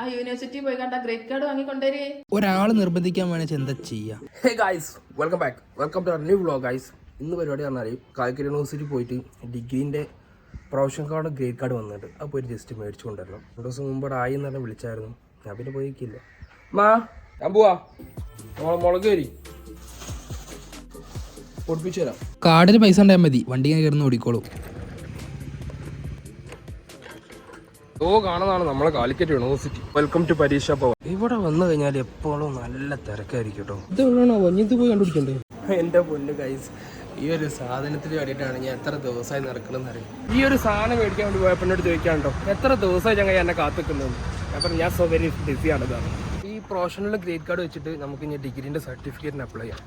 ആ യൂണിവേഴ്സിറ്റി പോയി കണ്ട ഗ്രേറ്റ് കാർഡ് വാങ്ങിക്കൊണ്ടേര്. ഒരാൾ നിർബന്ധിക്കാൻ വേണ്ടി എന്താ ചെയ്യാ? Hey guys welcome back welcome to new vlog guys ഇന്ന് പരിപാടി പറഞ്ഞാൽ കാലിക്കറ്റ് യൂണിവേഴ്സിറ്റി പോയിട്ട് ഡിഗ്രീന്റെ പ്രൊഫഷൻ കാർഡ് ഗ്രേഡ് കാർഡ് വന്നിട്ട് അപ്പോൾ ഒരു ജസ്റ്റ് മേടിച്ചു കൊണ്ടുവരണം രണ്ട് ദിവസം മുമ്പ് ആയി എന്ന് പറഞ്ഞാൽ വിളിച്ചായിരുന്നു. ഞാൻ പിന്നെ പോയിക്കില്ല. മാ ഞാൻ പോവാ. നമ്മളെ മുളക് വരി പൊടിപ്പിച്ചു തരാം. കാർഡിന് പൈസ ഉണ്ടായാൽ മതി. വണ്ടി ഇങ്ങനെ കയറുന്ന ഓടിക്കോളൂ. ഓ കാണുന്നതാണ് നമ്മളെ കാലിക്കറ്റ് യൂണിവേഴ്സിറ്റി. വെൽക്കം ടു പരീക്ഷ ഭവൻ. ഇവിടെ വന്നു കഴിഞ്ഞാൽ എപ്പോഴും നല്ല തിരക്കായിരിക്കും കേട്ടോ. ഇത് എവിടെയാണോ? പോയി കണ്ടുപിടിക്കണ്ടേ? എന്റെ പൊന്ന് കൈസ് ഈ ഒരു സാധനത്തിന് വേണ്ടിയിട്ടാണ് ഞാൻ എത്ര ദിവസമായി നടക്കണമെന്ന് അറിയാം? ഈ ഒരു സാധനം മേടിക്കാൻ വേണ്ടി പോയപ്പോൾ എന്നോട് ചോദിക്കാണ്ടോ എത്ര ദിവസമായി ഞങ്ങൾ എന്നെ കാത്തുക്കുന്നത് അപ്പം ഞാൻ സോ വെരി ബിസിയാണ് ഇതാണ്. ഈ പ്രൊഫഷണൽ ഗ്രേഡ് കാർഡ് വെച്ചിട്ട് നമുക്ക് ഇനി ഡിഗ്രീന്റെ സർട്ടിഫിക്കറ്റിന് അപ്ലൈ ചെയ്യാം.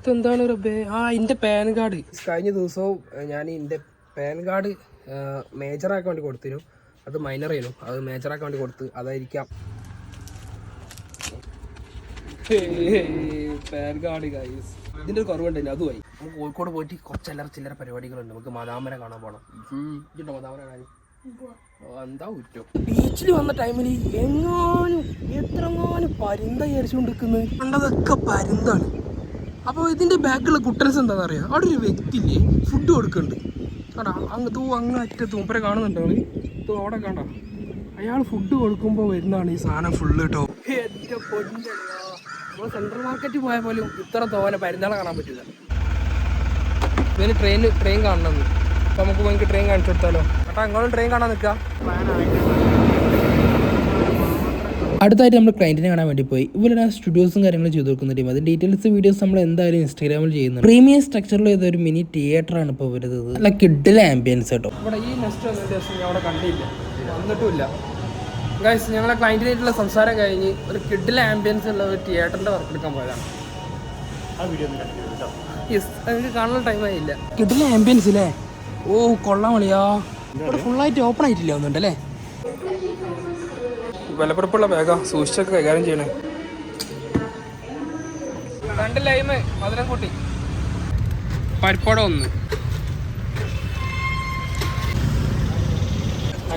ഇതെന്താണ് ആ എന്റെ പാൻ കാർഡ്. കഴിഞ്ഞ ദിവസവും ഞാൻ എന്റെ പാൻ കാർഡ് മേജറാക്കാൻ വേണ്ടി കൊടുത്തിരുന്നു. അത് മൈനർ ചെയ്യുന്നു അത് മേജർ മേജറാക്കാൻ വേണ്ടി കൊടുത്ത് അതായിരിക്കാം. പാൻ കാർഡ് ഗൈസ് ഇതിന്റെ ഒരു അതുമായി. നമുക്ക് കോഴിക്കോട് പോയിട്ട് കുറച്ച് ചില്ലറ ചില്ലറ പരിപാടികളുണ്ട്. നമുക്ക് മദാമനെ കാണാൻ പോകണം ഇതുണ്ടോ മദാമനെ കാണാൻ? എന്താ കുറ്റം ബീച്ചിൽ വന്ന ടൈമിൽ എങ്ങാനും എത്രങ്ങാനും പരുന്ത വിചാരിച്ചുകൊണ്ടിരിക്കുന്നത് കണ്ടതൊക്കെ പരിന്താണ്. അപ്പോൾ ഇതിന്റെ ബാക്കിലുള്ള കുട്ടൻസ് എന്താണെന്ന് അറിയാം അവിടെ ഒരു വ്യക്തിയില്ലേ ഫുഡ് കൊടുക്കുന്നുണ്ട്. കണ്ടാ അങ്ങ് അറ്റത്ത് മൂപ്പരെ കാണുന്നുണ്ടോ തൂ അവിടെ കണ്ട? അയാൾ ഫുഡ് കൊടുക്കുമ്പോൾ വരുന്നതാണ് ഈ സാധനം ഫുള്ള് കേട്ടോ എന്റെ പൊന്നെ. നമ്മൾ സെൻട്രൽ മാർക്കറ്റിൽ പോയാൽ പോലും ഇത്ര തോനെ പരുന്നാളെ കാണാൻ പറ്റില്ല ഇതിന് ട്രെയിൻ ട്രെയിൻ കാണണമെന്ന് അപ്പോൾ നമുക്ക് നമുക്ക് ട്രെയിൻ കാണിച്ചു കൊടുത്താലോ. ചേട്ടാ അങ്ങോട്ടും ട്രെയിൻ കാണാൻ നിൽക്കാം. അടുത്തായിട്ട് നമ്മൾ ക്ലയന്റിനെ കാണാൻ വേണ്ടി പോയി. ഇവരുടെ സ്റ്റുഡിയോസും കാര്യങ്ങളും ചെയ്തു കൊടുക്കുന്ന ടീം അതിന്റെ ഡീറ്റെയിൽസ് വീഡിയോസ് നമ്മൾ എന്തായാലും ഇൻസ്റ്റാഗ്രാമിൽ ചെയ്യുന്നത് പ്രീമിയം സ്ട്രക്ചറിൽ ഇതൊരു മിനി തിയേറ്റർ ആണ് ഇപ്പോൾ വരുന്നത്. നല്ല കിഡിലെ ആംബിയൻസ് കേട്ടോ. ഇവിടെ ഈ നെക്സ്റ്റ് ഞാൻ അവിടെ കണ്ടില്ല. വന്നിട്ടുമില്ല. ഗൈസ് ഞങ്ങളെ ക്ലയന്റിനായിട്ടുള്ള സംസാരം കഴിഞ്ഞ് ഒരു കിഡിലെ ആംബിയൻസ് ഉള്ള ഒരു തിയേറ്ററിന്റെ വർക്ക് എടുക്കാൻ പോയതാണ്. യെസ് എനിക്ക് കാണാൻ ടൈമായില്ല കിഡിലെ ആംബിയൻസ് അല്ലേ ഓ കൊള്ളാൻ വിളിയാ ഇവിടെ ഫുള്ളായിട്ട് ഓപ്പൺ ആയിട്ടില്ല ഒന്നുണ്ട് അല്ലേ? വിലപ്പിറപ്പുള്ള ബാഗ സൂക്ഷിച്ചൊക്കെ കൈകാര്യം ചെയ്യണേ. രണ്ട് ലൈമ് മധുരം കൂട്ടി പരിപ്പട ഒന്ന്.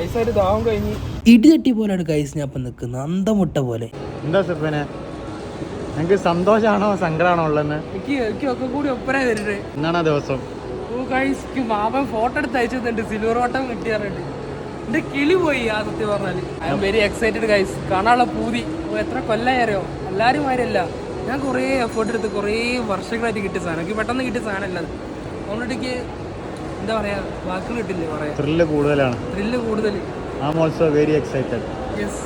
ഐസായിട്ട് ദാഹം കഴിഞ്ഞ്. ഇടി തട്ടി പോലെയാണ് കൈസ് ഞാൻ ഇപ്പം നിൽക്കുന്നത്. അന്തമുട്ട പോലെ. എന്താ സെഫിനെ നിങ്ങൾക്ക് സന്തോഷാണോ സങ്കടമാണോ ഉള്ളതെന്ന്? എനിക്ക് എനിക്ക് ഒക്കെ കൂടി ഒപ്പരാ വരുന്നത് എന്നാണ് ആ ദിവസം? ഓ ഗൈസ് മാമൻ ഫോട്ടോ എടുത്ത് അയച്ചിട്ടുണ്ട് സിൽവർ ഓട്ടം കിട്ടിയാറുണ്ട് എന്റെ കിളി പോയി ആ സത്യം പറഞ്ഞാൽ. I M very excited guys കാണാനുള്ള പൂതി. എത്ര കൊല്ലായറിയോ എല്ലാരും എല്ലാവരും മാതിരിയല്ല ഞാൻ കുറേ എഫേർട്ട് എടുത്ത് കുറേ വർഷങ്ങളായിട്ട് കിട്ടിയ സാധനം. എനിക്ക് പെട്ടെന്ന് കിട്ടിയ സാധനമല്ല അതുകൊണ്ട് എന്താ പറയാ വാക്കുകൾ കിട്ടില്ലേ പറയാ ത്രില്ല് കൂടുതലാണ്. ത്രില്ല് കൂടുതൽ I am also very excited yes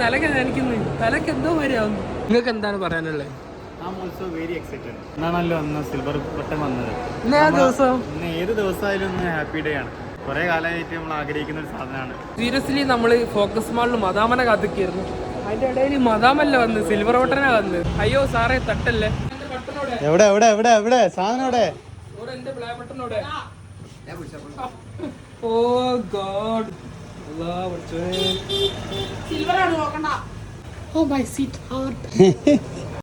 തലക്ക് എനിക്കുന്നു? തലക്ക് എന്തോ വരെയാവുന്നു നിങ്ങൾക്ക് എന്താണ് പറയാനുള്ളത് എന്നാണല്ലോ അന്ന് സിൽവർ പട്ടം വന്നത്. ഇന്ന് ദിവസം? ഇന്ന് ഏത് ദിവസമായാലും ഹാപ്പി ഡേ ആണ്. കുറേ കാലമായിട്ട് നമ്മൾ ആഗ്രഹിക്കുന്ന ഒരു സാധനമാണ്. സീരിയസ്ലി നമ്മൾ ഫോക്കസ് മാളിൽ മദാമനെ കാത്തിക്കായിരുന്നു അതിന്റെ ഇടയിൽ മദാമല്ല വന്ന് സിൽവർ ഓട്ടനാ വന്ന്. അയ്യോ സാറേ തട്ടല്ലേ? എവിടെ എവിടെ എവിടെ എവിടെ? സാധനം എവിടെ? ഓ ഗോഡ് സിൽവർ ആണ് നോക്കണ്ട. Oh my seat heart